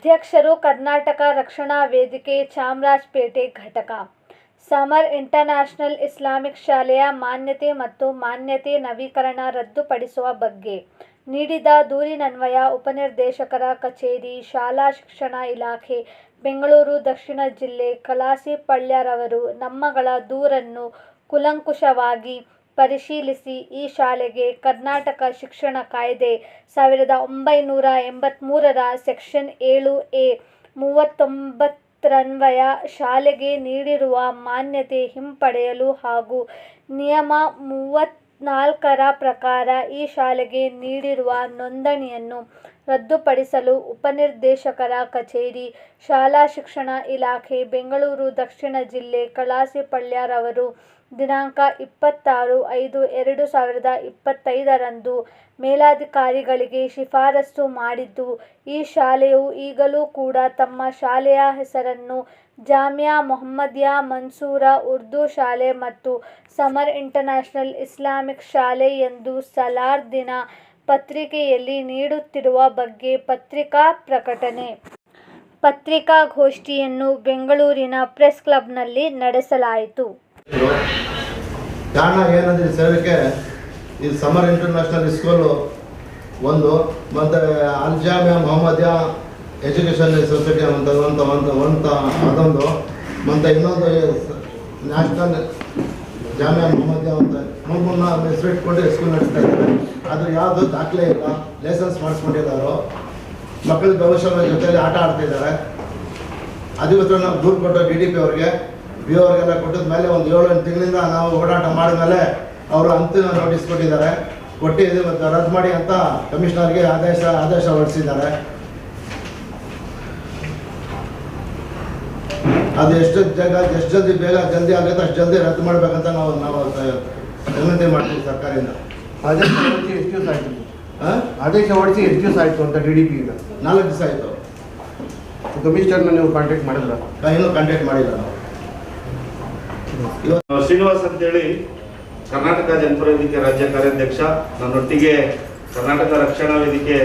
ಅಧ್ಯಕ್ಷರು ಕರ್ನಾಟಕ ರಕ್ಷಣಾ ವೇದಿಕೆ ಚಾಮರಾಜಪೇಟೆ ಘಟಕ. ಸಮರ್ ಇಂಟರ್ನ್ಯಾಷನಲ್ ಇಸ್ಲಾಮಿಕ್ ಶಾಲೆಯ ಮಾನ್ಯತೆ ಮತ್ತು ಮಾನ್ಯತೆ ನವೀಕರಣ ರದ್ದುಪಡಿಸುವ ಬಗ್ಗೆ ನೀಡಿದ ದೂರಿನನ್ವಯ ಉಪನಿರ್ದೇಶಕರ ಕಚೇರಿ, ಶಾಲಾ ಶಿಕ್ಷಣ ಇಲಾಖೆ, ಬೆಂಗಳೂರು ದಕ್ಷಿಣ ಜಿಲ್ಲೆ ಕಲಾಸಿಪಳ್ಯರವರು ನಮ್ಮಗಳ ದೂರನ್ನು ಕೂಲಂಕುಷವಾಗಿ ಪರಿಶೀಲಿಸಿ ಈ ಶಾಲೆಗೆ ಕರ್ನಾಟಕ ಶಿಕ್ಷಣ ಕಾಯ್ದೆ ಸಾವಿರದ ಒಂಬೈನೂರ ಎಂಬತ್ತ್ಮೂರರ ಸೆಕ್ಷನ್ ಏಳು ಎ ಮೂವತ್ತೊಂಬತ್ತರನ್ವಯ ಶಾಲೆಗೆ ನೀಡಿರುವ ಮಾನ್ಯತೆ ಹಿಂಪಡೆಯಲು ಹಾಗೂ ನಿಯಮ ಮೂವತ್ತ್ನಾಲ್ಕರ ಪ್ರಕಾರ ಈ ಶಾಲೆಗೆ ನೀಡಿರುವ ನೋಂದಣಿಯನ್ನು ರದ್ದುಪಡಿಸಲು ಉಪನಿರ್ದೇಶಕರ ಕಚೇರಿ, ಶಾಲಾ ಶಿಕ್ಷಣ ಇಲಾಖೆ, ಬೆಂಗಳೂರು, ದಕ್ಷಿಣ ಜಿಲ್ಲೆ ಕಲಾಸಿಪಳ್ಯರವರು ದಿನಾಂಕ ಇಪ್ಪತ್ತಾರು ಐದು ಎರಡು ಸಾವಿರದ ಇಪ್ಪತ್ತೈದರಂದು ಮೇಲಾಧಿಕಾರಿಗಳಿಗೆ ಶಿಫಾರಸು ಮಾಡಿದ್ದು, ಈ ಶಾಲೆಯು ಈಗಲೂ ಕೂಡ ತಮ್ಮ ಶಾಲೆಯ ಹೆಸರನ್ನು ಜಾಮಿಯಾ ಮೊಹಮ್ಮದಿಯಾ ಮನ್ಸೂರ ಉರ್ದು ಶಾಲೆ ಮತ್ತು ಸಮರ್ ಇಂಟರ್ನ್ಯಾಷನಲ್ ಇಸ್ಲಾಮಿಕ್ ಶಾಲೆ ಎಂದು ಸಲಾರ್ ದಿನ ಪತ್ರಿಕೆಯಲ್ಲಿ ನೀಡುತ್ತಿರುವ ಬಗ್ಗೆ ಪತ್ರಿಕಾ ಪ್ರಕಟಣೆ. ಪತ್ರಿಕಾಗೋಷ್ಠಿಯನ್ನು ಬೆಂಗಳೂರಿನ ಪ್ರೆಸ್ ಕ್ಲಬ್ನಲ್ಲಿ ನಡೆಸಲಾಯಿತು. ಕಾರಣ ಏನಂದ್ರೆ ಈ ಈ ಸಮರ್ ಇಂಟರ್ನ್ಯಾಷನಲ್ ಸ್ಕೂಲು ಒಂದು ಮತ್ತು ಅಲ್ಜಾಮಿಯಾ ಮೊಹಮ್ಮದಿಯಾ ಎಜುಕೇಷನ್ ಸೊಸೈಟಿ ಅಂತ ಒಂದು ಒಂದು ಅದೊಂದು ಮತ್ತು ಇನ್ನೊಂದು ನ್ಯಾಷನಲ್ ಜಾಮಿಯಾ ಮೊಹಮ್ಮದಿಯಾ ಅಂತ ಹೆಸರು ಇಟ್ಕೊಂಡು ಸ್ಕೂಲ್ ನಡೆಸ್ತಾ ಇದ್ದಾರೆ. ಅದು ಯಾವುದು ದಾಖಲೆ ಇಲ್ಲ ಲೈಸೆನ್ಸ್ ಮಾಡಿಸ್ಕೊಂಡಿದ್ದಾರೋ, ಮಕ್ಕಳ ಭವಿಷ್ಯದ ಜೊತೆಯಲ್ಲಿ ಆಟ ಆಡ್ತಿದ್ದಾರೆ ಅಧಿಕೃತ ನಾವು ದೂರು ಕೊಟ್ಟು ಡಿ ಡಿ ಪಿ ಅವ್ರಿಗೆ. ಬಿ ಅವ್ರಿಗೆಲ್ಲ ಕೊಟ್ಟಿದ ಮೇಲೆ ಒಂದು ಏಳು ಎಂಟು ತಿಂಗಳಿಂದ ನಾವು ಓಡಾಟ ಮಾಡಿದ್ಮೇಲೆ ಅವರು ಅಂತಿಮ ನೋಟಿಸ್ ಕೊಟ್ಟಿದ್ದಾರೆ. ಕೊಟ್ಟು ಇದು ಮತ್ತೆ ರದ್ದು ಮಾಡಿ ಅಂತ ಕಮಿಷನರ್ಗೆ ಆದೇಶ ಆದೇಶ ಹೊರಡಿಸಿದ್ದಾರೆ. ಅದು ಎಷ್ಟು ಜಾಗ, ಎಷ್ಟು ಜಲ್ದಿ ಬೇಗ ಜಲ್ದಿ ಆಗುತ್ತೆ, ಅಷ್ಟು ಜಲ್ದಿ ರದ್ದು ಮಾಡಬೇಕಂತ ನಾವು ನಾವು ವಿನಂತಿ ಮಾಡ್ತೀವಿ ಸರ್ಕಾರದಿಂದ. ಆದೇಶ ಹೊರಡಿಸಿ ಎಷ್ಟು ದಿವಸ ಆಯ್ತು? ಆದೇಶ ಹೊರಡಿಸಿ ಎಷ್ಟು ದಿವಸ ಆಯ್ತು ಅಂತ ಡಿ ಡಿ ಪಿ ಈಗ ನಾಲ್ಕು ದಿವಸ ಆಯಿತು. ಕಮಿಷನರ್ನ ನೀವು ಕಾಂಟ್ಯಾಕ್ಟ್ ಮಾಡಿಲ್ಲ ಇನ್ನೂ ಕಾಂಟ್ಯಾಕ್ಟ್ ಮಾಡಿಲ್ಲ. ನಾವು ಶ್ರೀನಿವಾಸ್ ಅಂತೇಳಿ ಕರ್ನಾಟಕ ಜನಪರ ವೇದಿಕೆ ರಾಜ್ಯ ಕಾರ್ಯಾಧ್ಯಕ್ಷ ನನ್ನೊಟ್ಟಿಗೆ ಕರ್ನಾಟಕ ರಕ್ಷಣಾ ವೇದಿಕೆ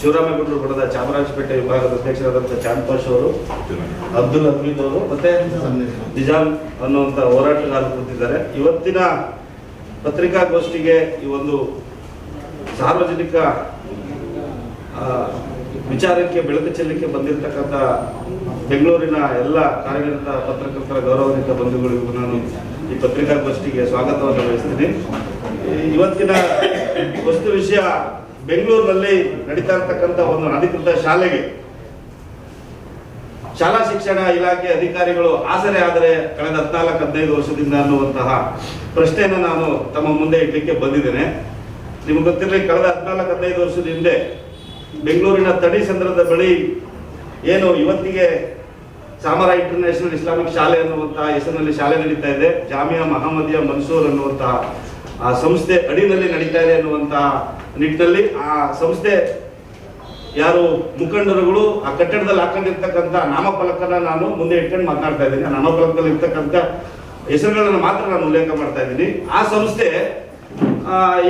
ಶಿವರಾಮೇಗೌಡರು ಬಡದ ಚಾಮರಾಜಪೇಟೆ ವಿಭಾಗದ ಅಧ್ಯಕ್ಷರಾದಂಥ ಚಾಂದೋಷ್ ಅವರು ಅಬ್ದುಲ್ ಹಮೀದ್ ಅವರು ಮತ್ತೆ ನಿಜಾಮ್ ಅನ್ನುವಂಥ ಹೋರಾಟಗಾರರು ಕೂತಿದ್ದಾರೆ. ಇವತ್ತಿನ ಪತ್ರಿಕಾಗೋಷ್ಠಿಗೆ ಈ ಒಂದು ಸಾರ್ವಜನಿಕ ವಿಚಾರಕ್ಕೆ, ಬೆಳಕು ಚೆಲ್ಲಕ್ಕೆ ಬಂದಿರತಕ್ಕಂಥ ಬೆಂಗಳೂರಿನ ಎಲ್ಲ ಕಾರ್ಯನಿರತ ಪತ್ರಕರ್ತರ ಗೌರವಾನ್ವಿತ ಬಂಧುಗಳಿಗೂ ನಾನು ಈ ಪತ್ರಿಕಾಗೋಷ್ಠಿಗೆ ಸ್ವಾಗತವನ್ನು ವಹಿಸ್ತೀನಿ ಇವತ್ತಿನ ವಸ್ತು ವಿಷಯ ಬೆಂಗಳೂರಿನಲ್ಲಿ ನಡೀತಾ ಇರ್ತಕ್ಕಂಥ ಒಂದು ಅಧಿಕೃತ ಶಾಲೆಗೆ ಶಾಲಾ ಶಿಕ್ಷಣ ಇಲಾಖೆ ಅಧಿಕಾರಿಗಳು ಆಸರೆ ಆದರೆ ಕಳೆದ ಹದಿನಾಲ್ಕು, ಹದಿನೈದು ವರ್ಷದಿಂದ ಅನ್ನುವಂತಹ ಪ್ರಶ್ನೆಯನ್ನು ನಾನು ತಮ್ಮ ಮುಂದೆ ಇಡ್ಲಿಕ್ಕೆ ಬಂದಿದ್ದೇನೆ. ನಿಮಗೆ ಗೊತ್ತಿರಲಿ, ಕಳೆದ ಹದಿನಾಲ್ಕು, ಹದಿನೈದು ವರ್ಷದ ಹಿಂದೆ ಬೆಂಗಳೂರಿನ ತಡಿ ಸಂದ್ರದ ಬಳಿ ಏನು ಇವತ್ತಿಗೆ ಸಾಮರ ಇಂಟರ್ನ್ಯಾಷನಲ್ ಇಸ್ಲಾಮಿಕ್ ಶಾಲೆ ಅನ್ನುವಂತಹ ಹೆಸರಿನಲ್ಲಿ ಶಾಲೆ ನಡೀತಾ ಇದೆ. ಜಾಮಿಯಾ ಮಹಮ್ಮದಿಯಾ ಮನ್ಸೂರ್ ಅನ್ನುವಂತಹ ಆ ಸಂಸ್ಥೆ ಅಡಿನಲ್ಲಿ ನಡೀತಾ ಇದೆ ಅನ್ನುವಂತಹ ನಿಟ್ಟಿನಲ್ಲಿ ಆ ಸಂಸ್ಥೆ ಯಾರು ಮುಖಂಡರುಗಳು ಆ ಕಟ್ಟಡದಲ್ಲಿ ಹಾಕೊಂಡಿರ್ತಕ್ಕಂಥ ನಾಮಫಲಕನ ನಾನು ಮುಂದೆ ಇಟ್ಕೊಂಡು ಮಾತಾಡ್ತಾ ಇದ್ದೀನಿ. ನಾಮಫಲಕದಲ್ಲಿ ಇರ್ತಕ್ಕಂಥ ಹೆಸರುಗಳನ್ನು ಮಾತ್ರ ನಾನು ಉಲ್ಲೇಖ ಮಾಡ್ತಾ ಇದ್ದೀನಿ. ಆ ಸಂಸ್ಥೆ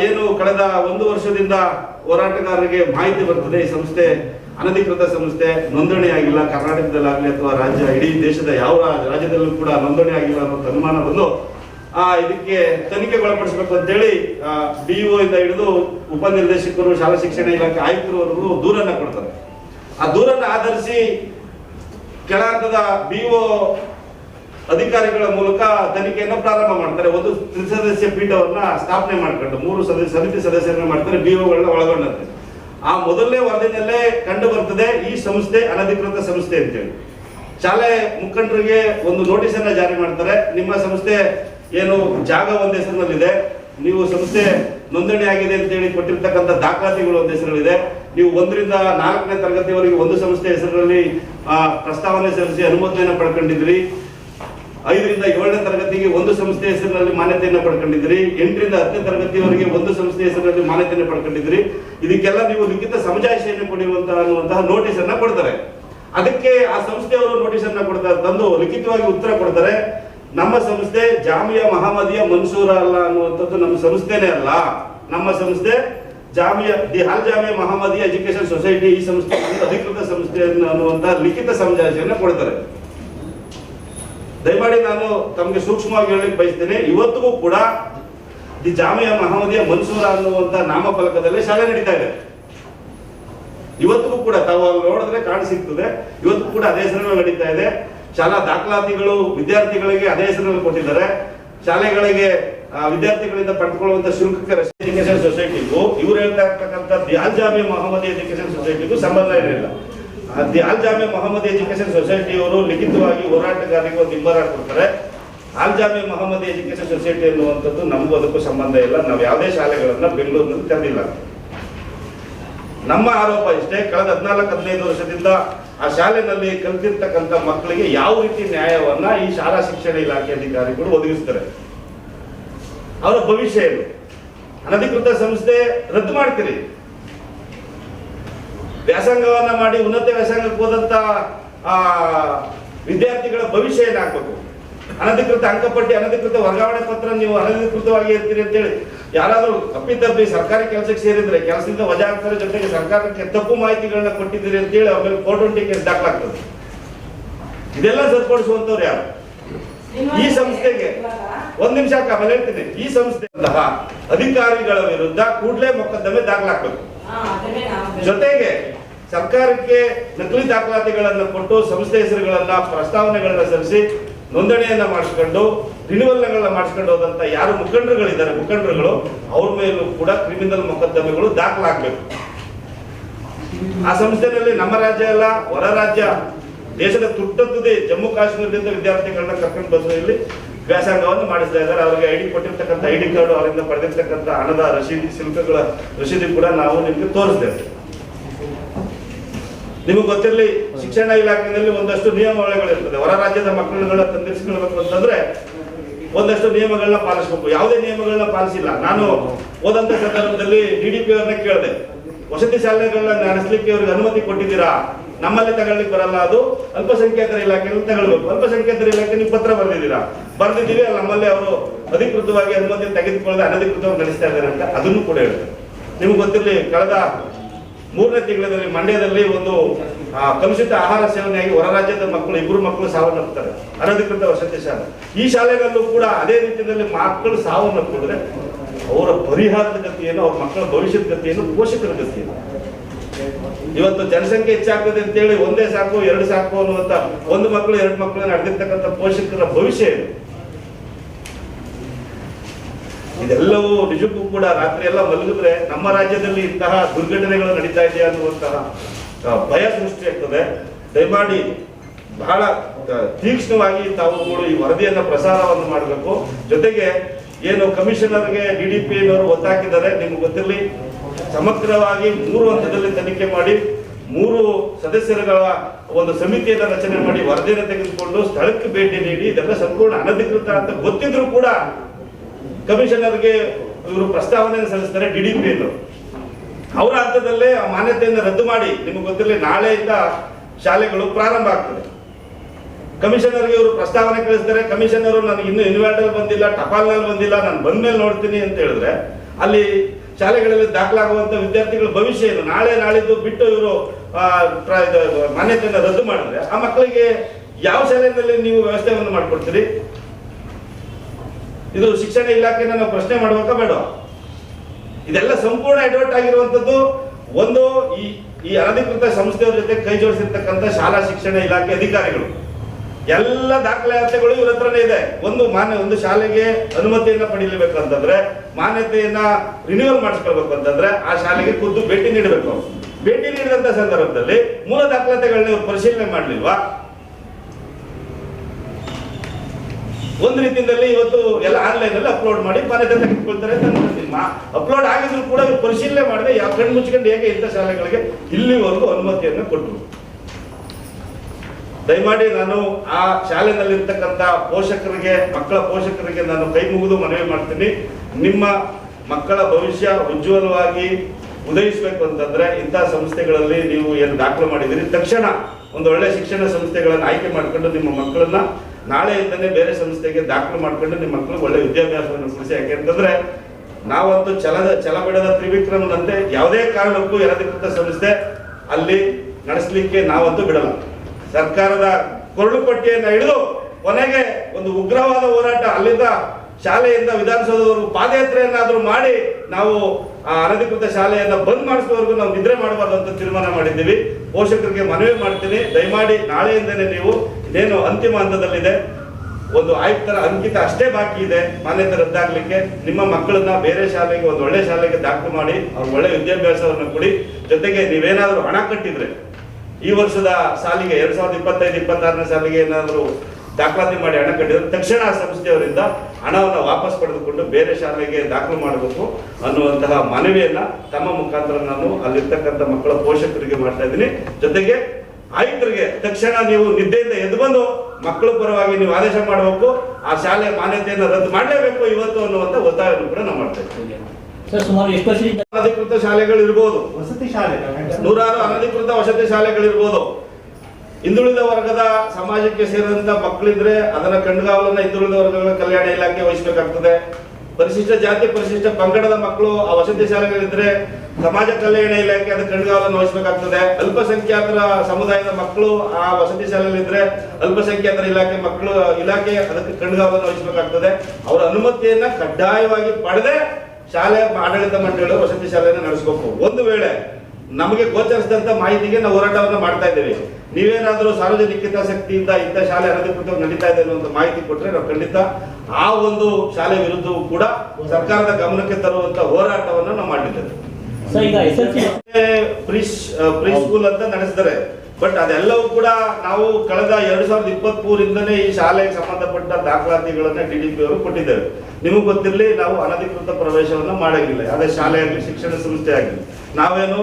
ಏನು ಕಳೆದ ಒಂದು ವರ್ಷದಿಂದ ಹೋರಾಟಗಾರರಿಗೆ ಮಾಹಿತಿ ಬರ್ತದೆ. ಈ ಸಂಸ್ಥೆ ಅನಧಿಕೃತ ಸಂಸ್ಥೆ, ನೋಂದಣಿ ಆಗಿಲ್ಲ. ಕರ್ನಾಟಕದಲ್ಲಾಗಲಿ ಅಥವಾ ರಾಜ್ಯ, ಇಡೀ ದೇಶದ ಯಾವ ರಾಜ್ಯದಲ್ಲೂ ಕೂಡ ನೋಂದಣಿ ಆಗಿಲ್ಲ ಅನ್ನೋ ಅನುಮಾನ ಬಂದು ಆ, ಇದಕ್ಕೆ ತನಿಖೆಗೊಳಪಡಿಸಬೇಕು ಅಂತೇಳಿ ಬಿ ಇಂದ ಹಿಡಿದು ಉಪನಿರ್ದೇಶಕರು, ಶಾಲಾ ಶಿಕ್ಷಣ ಇಲಾಖೆ ಆಯುಕ್ತರವರೆಗೂ ದೂರನ್ನ ಕೊಡ್ತಾರೆ. ಆ ದೂರನ್ನ ಆಧರಿಸಿ ಕೆಳ ಹಂತದ ಬಿಒ ಅಧಿಕಾರಿಗಳ ಮೂಲಕ ತನಿಖೆಯನ್ನು ಪ್ರಾರಂಭ ಮಾಡ್ತಾರೆ. ಒಂದು ತ್ರಿಸದಸ್ಯ ಪೀಠವನ್ನ ಸ್ಥಾಪನೆ ಮಾಡ್ಕೊಂಡು, ಮೂರು ಸದಸ್ಯ ಸಮಿತಿ ಸದಸ್ಯರನ್ನ ಮಾಡ್ತಾರೆ ಬಿಒಗಳನ್ನ ಒಳಗೊಂಡಂತೆ. ಆ ಮೊದಲನೇ ವರದಿನಲ್ಲೇ ಕಂಡು ಬರ್ತದೆ, ಈ ಸಂಸ್ಥೆ ಅನಧಿಕೃತ ಸಂಸ್ಥೆ ಅಂತೇಳಿ. ಶಾಲೆ ಮುಖಂಡರಿಗೆ ಒಂದು ನೋಟಿಸ್ ಅನ್ನ ಜಾರಿ ಮಾಡ್ತಾರೆ. ನಿಮ್ಮ ಸಂಸ್ಥೆ ಏನು ಜಾಗ ಒಂದು ಹೆಸರಿನಲ್ಲಿದೆ ನೀವು ಸಂಸ್ಥೆ ನೋಂದಣಿ ಆಗಿದೆ ಅಂತ ಹೇಳಿ ಕೊಟ್ಟಿರ್ತಕ್ಕಂಥ ದಾಖಲಾತಿಗಳು ಒಂದು ಹೆಸರಲ್ಲಿದೆ ನೀವು ಒಂದರಿಂದ ನಾಲ್ಕನೇ ತರಗತಿವರೆಗೆ ಒಂದು ಸಂಸ್ಥೆ ಹೆಸರಿನಲ್ಲಿ ಆ, ಪ್ರಸ್ತಾವನೆ ಸಲ್ಲಿಸಿ ಅನುಮೋದನೆಯನ್ನು ಪಡ್ಕೊಂಡಿದ್ರಿ. ಐದರಿಂದ ಏಳನೇ ತರಗತಿಗೆ ಒಂದು ಸಂಸ್ಥೆ ಹೆಸರಿನಲ್ಲಿ ಮಾನ್ಯತೆಯನ್ನು ಪಡ್ಕೊಂಡಿದ್ರಿ. ಎಂಟರಿಂದ ಹತ್ತನೇ ತರಗತಿವರೆಗೆ ಒಂದು ಸಂಸ್ಥೆ ಹೆಸರಿನಲ್ಲಿ ಮಾನ್ಯತೆಯನ್ನು ಪಡ್ಕೊಂಡಿದ್ರಿ. ಇದಕ್ಕೆಲ್ಲ ನೀವು ಲಿಖಿತ ಸಮಜಾಯಿಷೆಯನ್ನು ಕೊಡುವಂತಹ ಅನ್ನುವಂತಹ ನೋಟಿಸ್ ಅನ್ನ ಕೊಡ್ತಾರೆ. ಅದಕ್ಕೆ ಆ ಸಂಸ್ಥೆಯವರು ನೋಟಿಸ್ ಅನ್ನ ಕೊಡ್ತಾರೆ ತಂದು ಲಿಖಿತವಾಗಿ ಉತ್ತರ ಕೊಡ್ತಾರೆ. ನಮ್ಮ ಸಂಸ್ಥೆ ಜಾಮಿಯಾ ಮಹಮ್ಮದಿಯ ಮನ್ಸೂರ ಅಲ್ಲ ಅನ್ನುವಂಥದ್ದು ನಮ್ಮ ಸಂಸ್ಥೆನೇ ಅಲ್ಲ. ನಮ್ಮ ಸಂಸ್ಥೆ ಜಾಮಿಯಾ, ದಿ ಹಾಲ್ ಜಾಮಿಯಾ ಮಹಮ್ಮದಿಯ ಎಜುಕೇಶನ್ ಸೊಸೈಟಿ ಈ ಸಂಸ್ಥೆ ಅಧಿಕೃತ ಸಂಸ್ಥೆ ಅನ್ನುವಂತಹ ಲಿಖಿತ ಸಮಜಾಯಿಷಿಯನ್ನು ಕೊಡ್ತಾರೆ. ದಯಮಾಡಿ ನಾನು ತಮಗೆ ಸೂಕ್ಷ್ಮವಾಗಿ ಹೇಳಲಿಕ್ಕೆ ಬಯಸ್ತೇನೆ. ಇವತ್ತಿಗೂ ಕೂಡ ದಿ ಜಾಮಿಯಾ ಮಹಮ್ಮದಿಯ ಮನ್ಸೂರ ಅನ್ನುವಂಥ ನಾಮಫಲಕದಲ್ಲಿ ಶಾಲೆ ನಡೀತಾ ಇದೆ. ಇವತ್ತಿಗೂ ಕೂಡ ತಾವು ಅಲ್ಲಿ ನೋಡಿದ್ರೆ ಕಾಣಿಸಿಗ್ತದೆ ಇವತ್ತು ಕೂಡ ಅದೇ ಹೆಸರಿನಲ್ಲಿ ನಡೀತಾ ಇದೆ. ಶಾಲಾ ದಾಖಲಾತಿಗಳು ವಿದ್ಯಾರ್ಥಿಗಳಿಗೆ ಅದೇ ಹೆಸರಲ್ಲಿ ಕೊಟ್ಟಿದ್ದಾರೆ. ಶಾಲೆಗಳಿಗೆ ವಿದ್ಯಾರ್ಥಿಗಳಿಂದ ಪಡೆದುಕೊಳ್ಳುವಂತ ಶುಲ್ಕಕ್ಕೆ ಎಜುಕೇಶನ್ ಸೊಸೈಟಿಗೂ, ಇವರು ಹೇಳ್ತಾ ಇರ್ತಕ್ಕಂಥ ದ್ಯಾಲ್ ಜಾಮಿ ಮೊಹಮ್ಮದಿ ಎಜುಕೇಶನ್ ಸೊಸೈಟಿಗೂ ಸಂಬಂಧ ಇರಲಿಲ್ಲ ದಿಯಾಲ್ ಜಾಮಿ ಮೊಹಮ್ಮದಿ ಎಜುಕೇಶನ್ ಸೊಸೈಟಿಯವರು ಲಿಖಿತವಾಗಿ ಹೋರಾಟಗಾರರಿಗೆ ಒಂದು ಇಂಬರ ಕೊಡ್ತಾರೆ. All Jami Mohammadi education society ಅನ್ನುವಂಥದ್ದು ನಮಗೂ ಅದಕ್ಕೂ ಸಂಬಂಧ ಇಲ್ಲ. ನಾವು ಯಾವುದೇ ಶಾಲೆಗಳನ್ನ ಬೆಂಗಳೂರಿನಲ್ಲಿ ತಂದಿಲ್ಲ. ನಮ್ಮ ಆರೋಪ ಇಷ್ಟೇ. ಕಳೆದ ಹದಿನಾಲ್ಕು, ಹದಿನೈದು ವರ್ಷದಿಂದ ಆ ಶಾಲೆನಲ್ಲಿ ಕಲ್ತಿರ್ತಕ್ಕಂಥ ಮಕ್ಕಳಿಗೆ ಯಾವ ರೀತಿ ನ್ಯಾಯವನ್ನ ಈ ಶಾಲಾ ಶಿಕ್ಷಣ ಇಲಾಖೆ ಅಧಿಕಾರಿಗಳು ಒದಗಿಸ್ತಾರೆ? ಅವರ ಭವಿಷ್ಯ ಏನು? ಅನಧಿಕೃತ ಸಂಸ್ಥೆ ರದ್ದು ಮಾಡ್ತೀರಿ. ವ್ಯಾಸಂಗವನ್ನ ಮಾಡಿ ಉನ್ನತ ವ್ಯಾಸಂಗಕ್ಕೆ ಹೋದಂತ, ಆ, ವಿದ್ಯಾರ್ಥಿಗಳ ಭವಿಷ್ಯ ಏನಾಗಬೇಕು? ಅನಧಿಕೃತ ಅಂಕಪಟ್ಟಿ ಅನಧಿಕೃತ ವರ್ಗಾವಣೆ ಪತ್ರ ನೀವು ಅನಧಿಕೃತವಾಗಿ ಇರ್ತೀರಿ ಅಂತೇಳಿ. ಯಾರಾದರೂ ತಪ್ಪಿತಪ್ಪಿ ಸರ್ಕಾರಿ ಕೆಲಸಕ್ಕೆ ಸೇರಿದ್ರೆ ಕೆಲಸದಿಂದ ವಜಾ ಆಗ್ತಾರೆ ಜೊತೆಗೆ ಸರ್ಕಾರಕ್ಕೆ ತಪ್ಪು ಮಾಹಿತಿಗಳನ್ನ ಕೊಟ್ಟಿದ್ದೀರಿ ಅಂತೇಳಿ ಅವ್ರ ಮೇಲೆ ಕೋರ್ಟ್ ಕೇಸ್ ದಾಖಲಾಗ್ತದೆ. ಇದೆಲ್ಲ ಸರಿಪಡಿಸುವಂತವ್ರು ಯಾರು? ಈ ಸಂಸ್ಥೆಗೆ ಒಂದ್ ನಿಮಿಷ ಆಮೇಲೆ ಹೇಳ್ತೀನಿ. ಈ ಸಂಸ್ಥೆಯಂತಹ ಅಧಿಕಾರಿಗಳ ವಿರುದ್ಧ ಕೂಡಲೇ ಮೊಕದ್ದಮೆ ದಾಖಲಾಗಬೇಕು. ಜೊತೆಗೆ ಸರ್ಕಾರಕ್ಕೆ ನಕಲಿ ದಾಖಲಾತಿಗಳನ್ನು ಕೊಟ್ಟು ಸಂಸ್ಥೆ ಹೆಸರುಗಳನ್ನ ಪ್ರಸ್ತಾವನೆಗಳನ್ನ ಸಲ್ಲಿಸಿ ನೋಂದಣಿಯನ್ನ ಮಾಡಿಸ್ಕೊಂಡು ರಿನಿವಲ್ಗಳನ್ನ ಮಾಡಿಸ್ಕೊಂಡು ಹೋದಂತ ಯಾರು ಮುಖಂಡರುಗಳಿದ್ದಾರೆ, ಮುಖಂಡರುಗಳು, ಅವ್ರ ಮೇಲೂ ಕೂಡ ಕ್ರಿಮಿನಲ್ ಮೊಕದ್ದಮೆಗಳು ದಾಖಲಾಗಬೇಕು. ಆ ಸಂಸ್ಥೆಯಲ್ಲಿ ನಮ್ಮ ರಾಜ್ಯ ಅಲ್ಲ, ಹೊರ ರಾಜ್ಯ, ದೇಶದ ತುಟ್ಟತ್ತದೆ ಜಮ್ಮು ಕಾಶ್ಮೀರದಿಂದ ವಿದ್ಯಾರ್ಥಿಗಳನ್ನ ಕರ್ಕೊಂಡು ಬಂದು ಇಲ್ಲಿ ವ್ಯಾಸಂಗವನ್ನು ಮಾಡಿಸ್ತಾ ಇದ್ದಾರೆ. ಅವರಿಗೆ ಐಡಿ ಕೊಟ್ಟಿರ್ತಕ್ಕಂಥ ಐಡಿ ಕಾರ್ಡ್ ಅವರಿಂದ ಪಡೆದಿರ್ತಕ್ಕಂಥ ಹಣದ ರಸೀದಿ ಶುಲ್ಕಗಳ ರಸೀದಿ ಕೂಡ ನಾವು ನಿಮಗೆ ತೋರಿಸ್ತೇವೆ. ನಿಮಗೆ ಗೊತ್ತಿರಲಿ ಶಿಕ್ಷಣ ಇಲಾಖೆಯಲ್ಲಿ ಒಂದಷ್ಟು ನಿಯಮಾವಳಿಗಳಿರ್ತದೆ ಹೊರ ರಾಜ್ಯದ ಮಕ್ಕಳುಗಳ ತಂದಿರಿಸಿಕೊಳ್ಬೇಕು ಅಂತಂದ್ರೆ ಒಂದಷ್ಟು ನಿಯಮಗಳನ್ನ ಪಾಲಿಸಬೇಕು. ಯಾವುದೇ ನಿಯಮಗಳನ್ನ ಪಾಲಿಸಿಲ್ಲ. ನಾನು ಹೋದಂತ ಸಂದರ್ಭದಲ್ಲಿ ಡಿ ಡಿ ಪಿ ಅವ್ರನ್ನ ಕೇಳಿದೆ. ವಸತಿ ಶಾಲೆಗಳನ್ನ ನಡೆಸಲಿಕ್ಕೆ ಅವ್ರಿಗೆ ಅನುಮತಿ ಕೊಟ್ಟಿದ್ದೀರಾ? ನಮ್ಮಲ್ಲಿ ತಗೊಳ್ಳಿಕ್ಕೆ ಬರಲ್ಲ ಅದು. ಅಲ್ಪಸಂಖ್ಯಾತರ ಇಲಾಖೆಯಲ್ಲಿ ತಗೊಳ್ಬೇಕು. ಅಲ್ಪಸಂಖ್ಯಾತರ ಇಲಾಖೆ ನೀವು ಪತ್ರ ಬರೆದಿದ್ದೀರಾ? ಬರೆದಿದ್ದೀವಿ, ಅಲ್ಲಿ, ನಮ್ಮಲ್ಲಿ ಅವರು ಅಧಿಕೃತವಾಗಿ ಅನುಮತಿ ತೆಗೆದುಕೊಳ್ಳದೆ ಅನಧಿಕೃತವಾಗಿ ನಡೆಸ್ತಾ ಇದ್ದಾರೆ ಅಂತ ಅದನ್ನು ಕೂಡ ಹೇಳ್ತಾರೆ. ನಿಮ್ಗೆ ಗೊತ್ತಿರಲಿ, ಕಳೆದ ಮೂರನೇ ತಿಂಗಳಲ್ಲಿ ಮಂಡ್ಯದಲ್ಲಿ ಒಂದು ಕಲುಷಿತ ಆಹಾರ ಸೇವನೆಯಾಗಿ ಹೊರ ರಾಜ್ಯದ ಮಕ್ಕಳು, ಇಬ್ಬರು ಮಕ್ಕಳು ಸಾವನ್ನಪ್ಪುತ್ತಾರೆ ಅನಧಿಕೃತ ವಸತಿ ಶಾಲೆ. ಈ ಶಾಲೆಗಳಲ್ಲೂ ಕೂಡ ಅದೇ ರೀತಿಯಲ್ಲಿ ಮಕ್ಕಳು ಸಾವನ್ನಪ್ಪಿದ್ರೆ ಅವರ ಪರಿಹಾರದ ಗತಿಯನ್ನು, ಅವ್ರ ಮಕ್ಕಳ ಭವಿಷ್ಯದ ಗತಿಯನ್ನು, ಪೋಷಕರ ಗತಿಯನ್ನು. ಇವತ್ತು ಜನಸಂಖ್ಯೆ ಹೆಚ್ಚಾಗ್ತದೆ ಅಂತೇಳಿ ಒಂದೇ ಸಾಕು, ಎರಡು ಸಾಕು ಅನ್ನುವಂತ ಒಂದು ಮಕ್ಕಳು, ಎರಡು ಮಕ್ಕಳು ನಡೆದಿರ್ತಕ್ಕಂಥ ಪೋಷಕರ ಭವಿಷ್ಯ ಏನು ಇದೆಲ್ಲವೂ ನಿಜಕ್ಕೂ ಕೂಡ ರಾತ್ರಿ ಎಲ್ಲ ಮಲಗಿದ್ರೆ ನಮ್ಮ ರಾಜ್ಯದಲ್ಲಿ ಇಂತಹ ದುರ್ಘಟನೆಗಳು ನಡೀತಾ ಇದೆ ಅನ್ನುವಂತಹ ಭಯ ಸೃಷ್ಟಿಯಾಗ್ತದೆ ದಯಮಾಡಿ ಬಹಳ ತೀಕ್ಷ್ಣವಾಗಿ ತೀಕ್ಷ್ಣವಾಗಿ ತಾವುಗಳು ಈ ವರದಿಯನ್ನ ಪ್ರಸಾರವನ್ನು ಮಾಡಬೇಕು. ಜೊತೆಗೆ ಏನು ಕಮಿಷನರ್ಗೆ ಡಿ ಡಿ ಪಿ ಅವರು ಒತ್ತಾಕಿದ್ದಾರೆ, ನಿಮ್ಗೆ ಗೊತ್ತಿರಲಿ, ಸಮಗ್ರವಾಗಿ ಮೂರು ಹಂತದಲ್ಲಿ ತನಿಖೆ ಮಾಡಿ, ಮೂರು ಸದಸ್ಯರುಗಳ ಒಂದು ಸಮಿತಿಯನ್ನು ರಚನೆ ಮಾಡಿ ವರದಿಯನ್ನು ತೆಗೆದುಕೊಂಡು ಸ್ಥಳಕ್ಕೆ ಭೇಟಿ ನೀಡಿ, ಇದೆಲ್ಲ ಸಂಪೂರ್ಣ ಅನಧಿಕೃತ ಅಂತ ಗೊತ್ತಿದ್ರು ಕೂಡ ಕಮಿಷನರ್ಗೆ ಇವರು ಪ್ರಸ್ತಾವನೆಯನ್ನು ಸಲ್ಲಿಸ್ತಾರೆ ಡಿ ಡಿ ಪಿ ಅವರ ಹಂತದಲ್ಲೇ ಆ ಮಾನ್ಯತೆಯನ್ನು ರದ್ದು ಮಾಡಿ, ನಿಮಗೆ ಗೊತ್ತಿರಲಿ ನಾಳೆಯಿಂದ ಶಾಲೆಗಳು ಪ್ರಾರಂಭ ಆಗ್ತದೆ. ಕಮಿಷನರ್ಗೆ ಇವರು ಪ್ರಸ್ತಾವನೆ ಕಳಿಸ್ತಾರೆ ಕಮಿಷನರು ನನಗೆ ಇನ್ನೂ ಇನ್ವರ್ಟರ್ ಬಂದಿಲ್ಲ, ಟಪಾಲ್ನಲ್ಲಿ ಬಂದಿಲ್ಲ, ನಾನು ಬಂದ ಮೇಲೆ ನೋಡ್ತೀನಿ ಅಂತ ಹೇಳಿದ್ರೆ, ಅಲ್ಲಿ ಶಾಲೆಗಳಲ್ಲಿ ದಾಖಲಾಗುವಂತ ವಿದ್ಯಾರ್ಥಿಗಳ ಭವಿಷ್ಯ ಏನು? ನಾಳೆ ನಾಳಿದ್ದು ಬಿಟ್ಟು ಇವರು ಮಾನ್ಯತೆಯನ್ನು ರದ್ದು ಮಾಡಿದ್ರೆ ಆ ಮಕ್ಕಳಿಗೆ ಯಾವ ಶಾಲೆಯಲ್ಲಿ ನೀವು ವ್ಯವಸ್ಥೆಯನ್ನು ಮಾಡ್ಕೊಡ್ತೀರಿ? ಇದು ಶಿಕ್ಷಣ ಇಲಾಖೆನ ನಾವು ಪ್ರಶ್ನೆ ಮಾಡುವಂತ ಬೇಡ. ಇದೆಲ್ಲ ಸಂಪೂರ್ಣ ಎಡವಟ್ ಆಗಿರುವಂತದ್ದು ಒಂದು ಈ ಈ ಅನಧಿಕೃತ ಸಂಸ್ಥೆಯವ್ರ ಜೊತೆ ಕೈ ಜೋಡಿಸಿರ್ತಕ್ಕಂಥ ಶಾಲಾ ಶಿಕ್ಷಣ ಇಲಾಖೆ ಅಧಿಕಾರಿಗಳು. ಎಲ್ಲ ದಾಖಲಾತಿಗಳು ಇವ್ರ ಹತ್ರನೇ ಇದೆ. ಒಂದು ಮಾನ್ಯ, ಒಂದು ಶಾಲೆಗೆ ಅನುಮತಿಯನ್ನ ಪಡೀಲೇಬೇಕಂತಂದ್ರೆ ಮಾನ್ಯತೆಯನ್ನ ರಿನ್ಯೂವಲ್ ಮಾಡಿಸ್ಕೊಳ್ಬೇಕು ಅಂತಂದ್ರೆ ಆ ಶಾಲೆಗೆ ಖುದ್ದು ಭೇಟಿ ನೀಡಬೇಕು. ಭೇಟಿ ನೀಡಿದಂತ ಸಂದರ್ಭದಲ್ಲಿ ಮೂಲ ದಾಖಲಾತಿಗಳನ್ನ ಪರಿಶೀಲನೆ ಮಾಡ್ಲಿಲ್ವಾ? ಒಂದು ರೀತಿಯಲ್ಲಿ ಇವತ್ತು ಎಲ್ಲ ಆನ್ಲೈನ್ ಅಲ್ಲಿ ಅಪ್ಲೋಡ್ ಮಾಡಿ ಮಾನ್ಯತೆ ತೆಗೆದುಕೊಳ್ತಾರೆ ಅಂತ ಅಪ್ಲೋಡ್ ಆಗಿದ್ರು ಕೂಡ ಪರಿಶೀಲನೆ ಮಾಡದೆ ಯಾವ ಕಣ್ಣು ಮುಚ್ಕೊಂಡು ಹೇಗೆ ಇಂಥ ಶಾಲೆಗಳಿಗೆ ಇಲ್ಲಿವರೆಗೂ ಅನುಮತಿಯನ್ನು ಕೊಟ್ಟರು ದಯಮಾಡಿ ನಾನು ಆ ಶಾಲೆನಲ್ಲಿರ್ತಕ್ಕಂಥ ಪೋಷಕರಿಗೆ, ಮಕ್ಕಳ ಪೋಷಕರಿಗೆ ನಾನು ಕೈ ಮುಗಿದು ಮನವಿ ಮಾಡ್ತೀನಿ. ನಿಮ್ಮ ಮಕ್ಕಳ ಭವಿಷ್ಯ ಉಜ್ವಲವಾಗಿ ಉದಯಿಸಬೇಕು ಅಂತಂದ್ರೆ ಇಂಥ ಸಂಸ್ಥೆಗಳಲ್ಲಿ ನೀವು ಏನು ದಾಖಲು ಮಾಡಿದಿರಿ ತಕ್ಷಣ ಒಂದು ಒಳ್ಳೆ ಶಿಕ್ಷಣ ಸಂಸ್ಥೆಗಳನ್ನು ಆಯ್ಕೆ ಮಾಡ್ಕೊಂಡು ನಿಮ್ಮ ಮಕ್ಕಳನ್ನ ನಾಳೆಯಿಂದನೇ ಬೇರೆ ಸಂಸ್ಥೆಗೆ ದಾಖಲು ಮಾಡ್ಕೊಂಡು ನಿಮ್ಮ ಮಕ್ಕಳು ಒಳ್ಳೆ ವಿದ್ಯಾಭ್ಯಾಸವನ್ನು ಕೊಡಿಸಿ. ಯಾಕೆಂತಂದ್ರೆ ನಾವಂತೂ ಛಲದ ಛಲ ತ್ರಿವಿಕ್ರಮದಂತೆ ಯಾವುದೇ ಕಾರಣಕ್ಕೂ ಅನಧಿಕೃತ ಸಂಸ್ಥೆ ಅಲ್ಲಿ ನಡೆಸಲಿಕ್ಕೆ ನಾವಂತೂ ಬಿಡಲ್ಲ. ಸರ್ಕಾರದ ಕೊರಳು ಪಟ್ಟಿಯನ್ನು ಹಿಡಿದು ಕೊನೆಗೆ ಒಂದು ಉಗ್ರವಾದ ಹೋರಾಟ ಅಲ್ಲಿಂದ ಶಾಲೆಯಿಂದ ವಿಧಾನಸೌಧವರೆಗೂ ಪಾದಯಾತ್ರೆಯನ್ನಾದರೂ ಮಾಡಿ ನಾವು ಆ ಅನಧಿಕೃತ ಶಾಲೆಯನ್ನ ಬಂದ್ ಮಾಡಿಸುವವರೆಗೂ ನಾವು ನಿದ್ರೆ ಮಾಡಬಾರ್ದು ಅಂತ ತೀರ್ಮಾನ ಮಾಡಿದ್ದೀವಿ. ಪೋಷಕರಿಗೆ ಮನವಿ ಮಾಡ್ತೀನಿ. ದಯಮಾಡಿ ನಾಳೆಯಿಂದನೇ ನೀವು ಇದೇನು ಅಂತಿಮ ಹಂತದಲ್ಲಿದೆ. ಒಂದು ಆಯುಕ್ತರ ಅಂಕಿತ ಅಷ್ಟೇ ಬಾಕಿ ಇದೆ. ಮಾನ್ಯತೆ ರದ್ದಾಗ್ಲಿಕ್ಕೆ ನಿಮ್ಮ ಮಕ್ಕಳನ್ನ ಬೇರೆ ಶಾಲೆಗೆ, ಒಂದು ಒಳ್ಳೆ ಶಾಲೆಗೆ ದಾಖಲು ಮಾಡಿ, ಅವ್ರ ಒಳ್ಳೆ ವಿದ್ಯಾಭ್ಯಾಸವನ್ನು ಕೊಡಿ. ಜೊತೆಗೆ ನೀವೇನಾದ್ರೂ ಹಣ ಕಟ್ಟಿದ್ರೆ, ಈ ವರ್ಷದ ಸಾಲಿಗೆ, ಎರಡ್ ಸಾವಿರದ ಇಪ್ಪತ್ತೈದು, ಇಪ್ಪತ್ತಾರನೇ ಸಾಲಿಗೆ ಏನಾದರೂ ದಾಖಲಾತಿ ಮಾಡಿ ಹಣ ಕಟ್ಟಿದ್ರೆ, ತಕ್ಷಣ ಆ ಸಂಸ್ಥೆಯವರಿಂದ ಹಣವನ್ನು ವಾಪಸ್ ಪಡೆದುಕೊಂಡು ಬೇರೆ ಶಾಲೆಗೆ ದಾಖಲು ಮಾಡಬೇಕು ಅನ್ನುವಂತಹ ಮನವಿಯನ್ನ ತಮ್ಮ ಮುಖಾಂತರ ನಾನು ಅಲ್ಲಿರ್ತಕ್ಕಂಥ ಮಕ್ಕಳ ಪೋಷಕರಿಗೆ ಮಾಡ್ತಾ ಇದ್ದೀನಿ. ಜೊತೆಗೆ ಆಯುಕ್ತರಿಗೆ ತಕ್ಷಣ ನೀವು ನಿದ್ದೆಯಿಂದ ಎದ್ದು ಬಂದು ಮಕ್ಕಳ ಪರವಾಗಿ ನೀವು ಆದೇಶ ಮಾಡಬೇಕು ಆ ಶಾಲೆ ಮಾನ್ಯತೆಯನ್ನು ರದ್ದು ಮಾಡಲೇಬೇಕು ಇವತ್ತು ಅನ್ನುವಂತ ಒತ್ತಾಯವನ್ನು ಕೂಡ ನಾವು ಮಾಡ್ತಾ ಇದ್ದೀವಿ. ಸರ್ ಸುಮಾರು ಎಷ್ಟು ಅನಧಿಕೃತ ಶಾಲೆಗಳು ಇರ್ಬೋದು ವಸತಿ ಶಾಲೆ ನೂರಾರು ಅನಧಿಕೃತ ವಸತಿ ಶಾಲೆಗಳಿರ್ಬೋದು. ಹಿಂದುಳಿದ ವರ್ಗದ ಸಮಾಜಕ್ಕೆ ಸೇರಿದಂತ ಮಕ್ಕಳಿದ್ರೆ ಅದರ ಕಣ್ಗಾವಲನ್ನ ಹಿಂದುಳಿದ ವರ್ಗಗಳ ಕಲ್ಯಾಣ ಇಲಾಖೆ ವಹಿಸಬೇಕಾಗ್ತದೆ. ಪರಿಶಿಷ್ಟ ಜಾತಿ, ಪರಿಶಿಷ್ಟ ಪಂಗಡದ ಮಕ್ಕಳು, ಆ ವಸತಿ ಶಾಲೆಗಳಿದ್ರೆ ಸಮಾಜ ಕಲ್ಯಾಣ ಇಲಾಖೆ ಅದು ಕಣ್ಗಾವಲನ್ನು ವಹಿಸಬೇಕಾಗ್ತದೆ ಅಲ್ಪಸಂಖ್ಯಾತರ ಸಮುದಾಯದ ಮಕ್ಕಳು ಆ ವಸತಿ ಶಾಲೆಯಲ್ಲಿದ್ರೆ ಅಲ್ಪಸಂಖ್ಯಾತರ ಇಲಾಖೆ ಮಕ್ಕಳು ಇಲಾಖೆ ಅದಕ್ಕೆ ಕಣ್ಗಾವಲನ್ನು ವಹಿಸಬೇಕಾಗ್ತದೆ ಅವರ ಅನುಮತಿಯನ್ನ ಕಡ್ಡಾಯವಾಗಿ ಪಡೆದೇ ಶಾಲೆ, ಆಡಳಿತ ಮಂಡಳಿಗಳು ವಸತಿ ಶಾಲೆಯನ್ನು ನಡೆಸಬೇಕು. ಒಂದು ವೇಳೆ ನಮಗೆ ಗೋಚರಿಸಿದಂತ ಮಾಹಿತಿಗೆ ನಾವು ಹೋರಾಟವನ್ನು ಮಾಡ್ತಾ ಇದ್ದೇವೆ. ನೀವೇನಾದರೂ ಸಾರ್ವಜನಿಕ ಹಿತಾಸಕ್ತಿಯಿಂದ ಇಂಥ ಶಾಲೆ ಅನಧಿಕೃತವಾಗಿ ನಡೀತಾ ಇದೆ ಅನ್ನುವಂಥ ಮಾಹಿತಿ ಕೊಟ್ಟರೆ ನಾವು ಖಂಡಿತ ಆ ಒಂದು ಶಾಲೆ ವಿರುದ್ಧವೂ ಕೂಡ ಸರ್ಕಾರದ ಗಮನಕ್ಕೆ ತರುವಂತ ಹೋರಾಟವನ್ನು ನಾವು ಮಾಡಿದ್ದೇವೆ ಪ್ರೀ ಪ್ರೀ ಸ್ಕೂಲ್ ಅಂತ ನಡೆಸಿದರೆ ಬಟ್ ಅದೆಲ್ಲವೂ ಕೂಡ ನಾವು ಕಳೆದ ಎರಡ್ ಸಾವಿರದ ಇಪ್ಪತ್ತ್ ಮೂರಿಂದನೇ ಈ ಶಾಲೆಗೆ ಸಂಬಂಧಪಟ್ಟ ದಾಖಲಾತಿಗಳನ್ನ ಡಿ ಡಿ ಪಿ ಅವರು ಕೊಟ್ಟಿದ್ದೇವೆ ನಿಮಗೆ ಗೊತ್ತಿರಲಿ ನಾವು ಅನಧಿಕೃತ ಪ್ರವೇಶವನ್ನ ಮಾಡಂಗಿಲ್ಲ. ಅದೇ ಶಾಲೆ ಆಗಲಿ ಶಿಕ್ಷಣ ಸಂಸ್ಥೆ ಆಗಲಿ ನಾವೇನು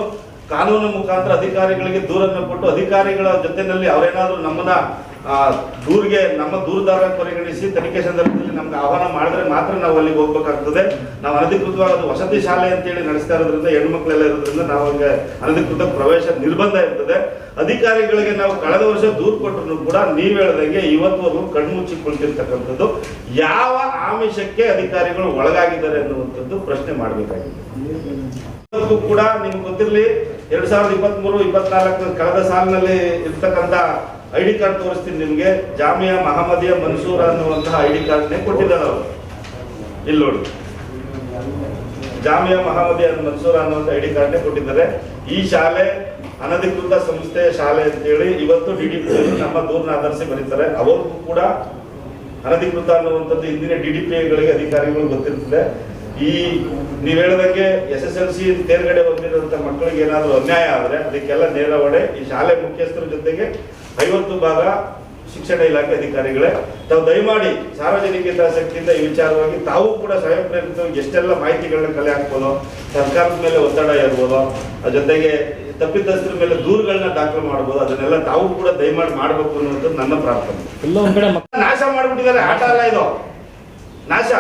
ಕಾನೂನು ಮುಖಾಂತರ ಅಧಿಕಾರಿಗಳಿಗೆ ದೂರನ್ನು ಕೊಟ್ಟು ಅಧಿಕಾರಿಗಳ ಜೊತೆಯಲ್ಲಿ ಅವರೇನಾದರೂ ನಮ್ಮನ್ನ ದೂರಿಗೆ, ನಮ್ಮ ದೂರದಾರ ಪರಿಗಣಿಸಿ ತನಿಖೆ ಸಂದರ್ಭದಲ್ಲಿ ನಮ್ಗೆ ಆಹ್ವಾನ ಮಾಡಿದ್ರೆ ಮಾತ್ರ ನಾವು ಅಲ್ಲಿಗೆ ಹೋಗ್ಬೇಕಾಗ್ತದೆ. ನಾವು ಅನಧಿಕೃತವಾದ ವಸತಿ ಶಾಲೆ ಅಂತೇಳಿ ನಡೆಸ್ತಾ ಇರೋದ್ರಿಂದ, ಹೆಣ್ಮಕ್ಳೆಲ್ಲ ಇರೋದ್ರಿಂದ ನಾವು ಹಂಗೆ ಅನಧಿಕೃತ ಪ್ರವೇಶ ನಿರ್ಬಂಧ ಇರ್ತದೆ. ಅಧಿಕಾರಿಗಳಿಗೆ ನಾವು ಕಳೆದ ವರ್ಷ ದೂರು ಕೊಟ್ಟರು ಕೂಡ ನೀವು ಹೇಳ್ದಂಗೆ ಇವತ್ತುವರೆಗೂ ಕಣ್ಮುಚ್ಚಿ ಕುಳಿತಿರ್ತಕ್ಕಂಥದ್ದು ಯಾವ ಆಮಿಷಕ್ಕೆ ಅಧಿಕಾರಿಗಳು ಒಳಗಾಗಿದ್ದಾರೆ ಅನ್ನುವಂಥದ್ದು ಪ್ರಶ್ನೆ ಮಾಡಬೇಕಾಗಿದೆ. ಕೂಡ ನಿಮ್ಗೆ ಗೊತ್ತಿರಲಿ, ಎರಡ್ ಸಾವಿರದ ಇಪ್ಪತ್ತ್ ಮೂರು ಇಪ್ಪತ್ನಾಲ್ಕು ಕಳೆದ ಸಾಲಿನಲ್ಲಿ ಇರ್ತಕ್ಕಂಥ ಐಡಿ ಕಾರ್ಡ್ ತೋರಿಸ್ತೀನಿ ನಿಮ್ಗೆ. ಜಾಮಿಯಾ ಮಹಮ್ಮದಿಯ ಮನ್ಸೂರ್ ಅನ್ನುವಂತಹ ಐಡಿ ಕಾರ್ಡ್ ನೇ ಕೊಟ್ಟಿದ್ದಾರೆ ಅವರು. ಇಲ್ಲಿ ನೋಡಿ. ಜಾಮಿಯಾ ಮಹಮ್ಮದಿಯ ಮನ್ಸೂರ್ ಅನ್ನುವಂತ ಐ ಡಿ ಕಾರ್ಡ್ನೇ ಕೊಟ್ಟಿದ್ದಾರೆ. ಈ ಶಾಲೆ, ಅನಧಿಕೃತ ಸಂಸ್ಥೆಯ ಶಾಲೆ ಅಂತ ಹೇಳಿ ಇವತ್ತು ಡಿ ನಮ್ಮ ದೂರನ ಆಧರಿಸಿ ಬರೀತಾರೆ. ಅವ್ರಿಗೂ ಕೂಡ ಅನಧಿಕೃತ ಅನ್ನುವಂಥದ್ದು ಇಂದಿನ ಡಿ ಅಧಿಕಾರಿಗಳು ಗೊತ್ತಿರ್ತದೆ. ಈ ನೀವ್ ಹೇಳ್ದಂಗೆ ಎಸ್ ಎಸ್ ಎಲ್ ಸಿ ತೇರ್ಗಡೆ ಹೊಂದಿರುವಂತ ಮಕ್ಕಳಿಗೆ ಏನಾದರೂ ಅನ್ಯಾಯ ಆದ್ರೆ ಅದಕ್ಕೆಲ್ಲ ನೇರ ಹೊಣೆ ಈ ಶಾಲೆ ಮುಖ್ಯಸ್ಥರ ಜೊತೆಗೆ ಐವತ್ತು ಭಾಗ ಶಿಕ್ಷಣ ಇಲಾಖೆ ಅಧಿಕಾರಿಗಳೇ. ತಾವು ದಯಮಾಡಿ ಸಾರ್ವಜನಿಕ ಹಿತಾಸಕ್ತಿಯಿಂದ ಈ ವಿಚಾರವಾಗಿ ತಾವು ಕೂಡ ಸ್ವಯಂ ಪ್ರೇರಿತ ಎಷ್ಟೆಲ್ಲ ಮಾಹಿತಿಗಳನ್ನ ಕಲೆ ಹಾಕ್ಬೋದು ಸರ್ಕಾರದ ಮೇಲೆ ಒತ್ತಡ ಇರ್ಬೋದು ಅದ್ರ ಜೊತೆಗೆ ತಪ್ಪಿತಸ್ಥರ ಮೇಲೆ ದೂರುಗಳನ್ನ ದಾಖಲು ಮಾಡ್ಬೋದು ಅದನ್ನೆಲ್ಲ ತಾವು ಕೂಡ ದಯಮಾಡಿ ಮಾಡಬೇಕು ಅನ್ನೋದು ನನ್ನ ಪ್ರಾರ್ಥನೆ. ನಾಶ ಮಾಡ್ಬಿಟ್ಟಿದ್ದಾರೆ ಆಟ ಅಲ್ಲ ಇದು. ನಾಶ.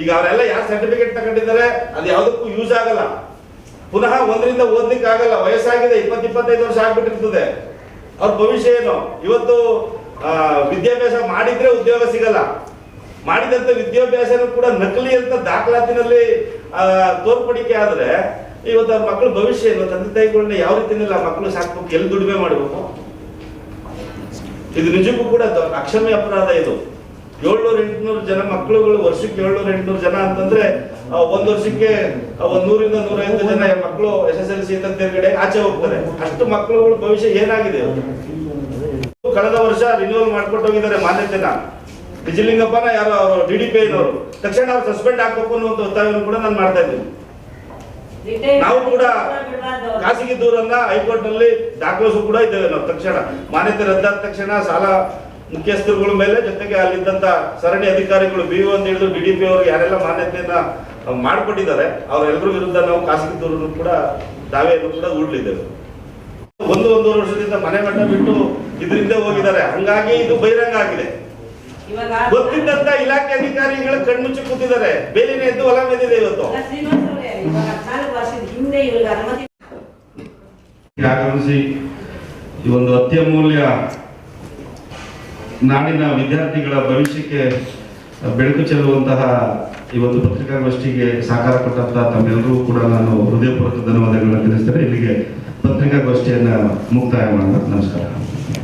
ಈಗ ಅವರೆಲ್ಲ ಯಾರು ಸರ್ಟಿಫಿಕೇಟ್ ತಗೊಂಡಿದ್ದಾರೆ? ಅದು ಯಾವುದಕ್ಕೂ ಯೂಸ್ ಆಗಲ್ಲ. ಪುನಃ ಒಂದರಿಂದ ಓದ್ಲಿಕ್ಕೆ ಆಗಲ್ಲ. ವಯಸ್ಸಾಗಿದೆ ಇಪ್ಪತ್ತು ಇಪ್ಪತ್ತೈದು ವರ್ಷ ಆಗ್ಬಿಟ್ಟಿರ್ತದೆ. ಅವ್ರ ಭವಿಷ್ಯ ಏನು? ಇವತ್ತು ವಿದ್ಯಾಭ್ಯಾಸ ಮಾಡಿದ್ರೆ ಉದ್ಯೋಗ ಸಿಗಲ್ಲ. ಮಾಡಿದಂತ ವಿದ್ಯಾಭ್ಯಾಸನೂ ಕೂಡ ನಕಲಿ ಅಂತ ದಾಖಲಾತಿನಲ್ಲಿ ತೋರ್ಪಡಿಕೆ ಆದ್ರೆ ಇವತ್ತು ಅವ್ರ ಮಕ್ಕಳು ಭವಿಷ್ಯ ಏನು? ತಂದೆ ತಾಯಿಗಳನ್ನ ಯಾವ ರೀತಿಯಲ್ಲಿ ಆ ಮಕ್ಕಳು ಸಾಕ್ಬೇಕು? ಎಲ್ಲಿ ದುಡಿಮೆ ಮಾಡಬೇಕು? ಇದು ನಿಜಕ್ಕೂ ಕೂಡ ಅಕ್ಷಮ್ಯ ಅಪರಾಧ ಇದು. ಏಳ್ನೂರ ಎಂಟುನೂರು ಜನ ಮಕ್ಕಳುಗಳು, ವರ್ಷಕ್ಕೆ ಏಳ್ನೂರ ಎಂಟುನೂರು ಜನ ಅಂತಂದ್ರೆ ಒಂದ್ ವರ್ಷಕ್ಕೆ ಒಂದ್ ನೂರಿಂದ ನೂರೈವತ್ತು ಜನ ಮಕ್ಕಳು ಎಸ್ ಎಸ್ ಎಲ್ ಸಿ ತೇರ್ಗಡೆ ಆಚೆ ಹೋಗ್ತಾರೆ. ಅಷ್ಟು ಮಕ್ಕಳುಗಳ ಭವಿಷ್ಯ ಏನಾಗಿದೆ? ಕಳೆದ ವರ್ಷ ರಿನ್ಯೂವಲ್ ಮಾಡ್ಕೊಟ್ಟು ಹೋಗಿದ್ದಾರೆ ಮಾನ್ಯತೆನ. ಬಿಜಿಲಿಂಗಪ್ಪನ ಯಾರು, ಅವರು, ಡಿ ಡಿ ಪಿ ಐನವರು. ತಕ್ಷಣ ಅವ್ರು ಸಸ್ಪೆಂಡ್ ಹಾಕ್ಬೇಕು ಅನ್ನುವಂಥ ಒತ್ತಾಯವನ್ನು ಕೂಡ ನಾನು ಮಾಡ್ತಾ ಇದ್ದೀನಿ. ನಾವು ಕೂಡ ಖಾಸಗಿ ದೂರನ್ನ ಹೈಕೋರ್ಟ್ನಲ್ಲಿ ದಾಖಲಿಸು ಕೂಡ ಇದ್ದೇವೆ ನಾವು ತಕ್ಷಣ. ಮಾನ್ಯತೆ ರದ್ದಾದ ತಕ್ಷಣ ಸಾಲ ಮುಖ್ಯಸ್ಥರುಗಳ ಮೇಲೆ ಜೊತೆಗೆ ಅಲ್ಲಿದ್ದಂತ ಸರಣಿ ಅಧಿಕಾರಿಗಳು ಬಿ ಅಂತ ಹೇಳಿದ್ರು ಬಿ ಡಿ ಪಿ ಅವ್ರಿಗೆ ಯಾರೆಲ್ಲ ಮಾನ್ಯತೆಯನ್ನ ಮಾಡಿಕೊಟ್ಟಿದ್ದಾರೆ ಅವರೆಲ್ಲರ ವಿರುದ್ಧ ನಾವು ಖಾಸಗಿ ದೂರನ್ನು ಕೂಡ ದಾವೆಯನ್ನು ಕೂಡ ಹೂಡ್ಲಿದ್ದೇವೆ. ಒಂದು ಒಂದೂವರೆ ವರ್ಷದಿಂದ ಮನೆ ಮಠ ಬಿಟ್ಟು ಇದರಿಂದ ಹೋಗಿದ್ದಾರೆ. ಹಂಗಾಗಿ ಇದು ಬಹಿರಂಗ ಆಗಿದೆ. ಇವಾಗ ಗೊತ್ತಿದ್ದಂತ ಇಲಾಖೆ ಅಧಿಕಾರಿಗಳು ಕಣ್ಮುಚ್ಚಿ ಕೂತಿದ್ದಾರೆ. ಬೇಲಿನ ಎದ್ದು ಹೊಲ ಮೇದಿದೆ ಇವತ್ತು. ಆಗಮಿಸಿ ಈ ಒಂದು ಅತ್ಯಮೂಲ್ಯ ನಾಡಿನ ವಿದ್ಯಾರ್ಥಿಗಳ ಭವಿಷ್ಯಕ್ಕೆ ಬೆಳಕು ಚೆಲ್ಲುವಂತಹ ಈ ಒಂದು ಪತ್ರಿಕಾಗೋಷ್ಠಿಗೆ ಸಹಕಾರ ಕೊಟ್ಟಂತಹ ತಮ್ಮೆಲ್ಲರೂ ಕೂಡ ನಾನು ಹೃದಯಪೂರ್ವಕ ಧನ್ಯವಾದಗಳನ್ನ ತಿಳಿಸ್ತೇನೆ. ಇಲ್ಲಿಗೆ ಪತ್ರಿಕಾಗೋಷ್ಠಿಯನ್ನು ಮುಕ್ತಾಯ ಮಾಡೋಣ. ನಮಸ್ಕಾರ.